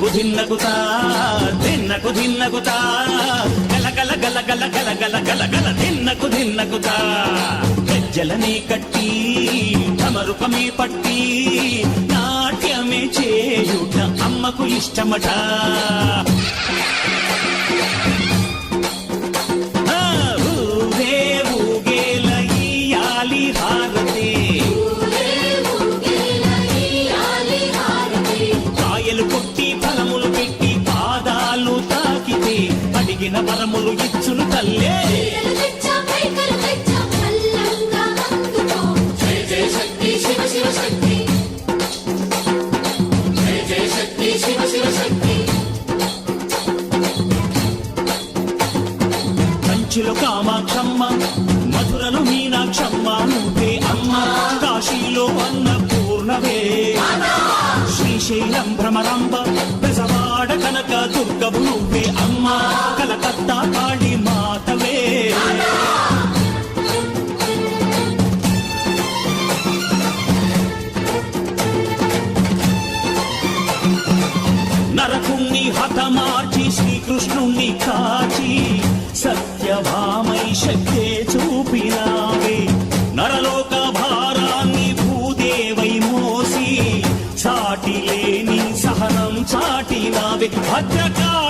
దిన్నకు దిన్నకుతా. దిన్నకు గల గల గల గల గల దిన్నకు దిన్నకుతా. గజ్జలనే కట్టి తమరుపమే పట్టి నాట్యమే చేయుట అమ్మకు ఇష్టమట. కాశీలో కామాక్షమ్మ మధురలో మీనాక్షమ్మ నువ్వే అమ్మ. కాశీలో అన్న పూర్ణవే శ్రీశైలం భ్రమరాంబ బెజవాడ కనక దుర్గము నువ్వే అమ్మ. కలకత్తా కాళీ మాతవే. నరకుణ్ణి హతమార్చి శ్రీకృష్ణుణ్ణి కాచి ರಾಜ್ಯಕಾರ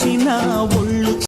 అమ్మా ఒళ్ళు